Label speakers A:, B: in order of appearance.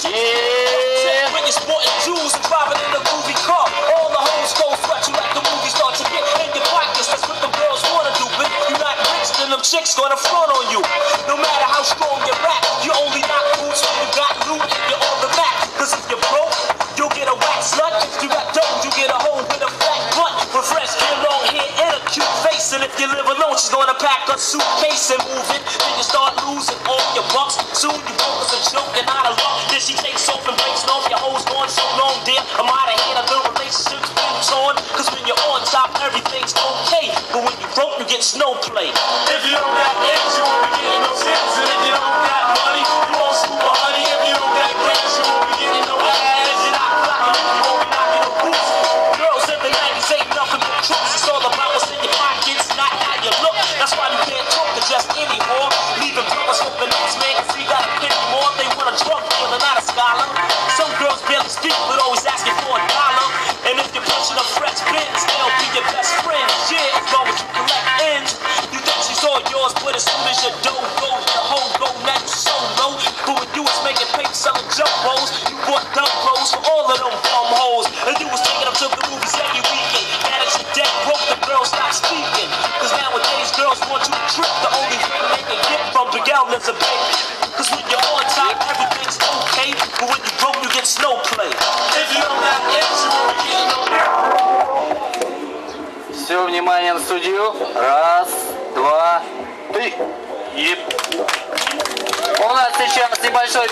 A: Yeah.
B: When you're sporting jewels and driving in a groovy car, all the hoes go sweat you like the movie start to get in your pockets. That's what the girls wanna do, but if you're not rich, then them chicks gonna front on you. No matter how strong you rap, you only knock boots when you got loot you're on the map. Cause if you're broke, you'll get a whack slut. If you got dough, you get a hoe with a fat butt. With fresh long hair, and a cute face. And if you live alone, she's gonna pack a suitcase and move it. And. Then she takes off and breaks off your hoes gone so long, dear. I'm out of here, the relationship's boots on. Cause when you're on top, everything's okay. But when you broke, you get snow play.
A: If you don't got eggs, you won't be getting no sense. And if you don't got money, you won't scoop a honey. If you don't got cash, you won't be getting no ass. You're not clocking, you won't be knocking no.
B: Girls in the 90s ain't nothing but tricks. It's all about what's in your pockets, not how you look. That's why you can't talk to just any whore. but as soon as your dough goes, the whole go now you so low. But when you was making paper selling jump rolls, you bought dumb clothes for all of them bum hoes. And you was taking them to the movies every weekend. Now that you're dead broke, the girls stop speaking. Cause nowadays girls want you to trip. The only thing they can get from Miguel is a baby. Cause when you're on top, everything's okay. But when you broke, you get snow play.
A: If you don't got eggs, you won't be getting no
C: Все, внимание на судью. Раз, два, три.
A: Yep.
C: У нас сейчас небольшой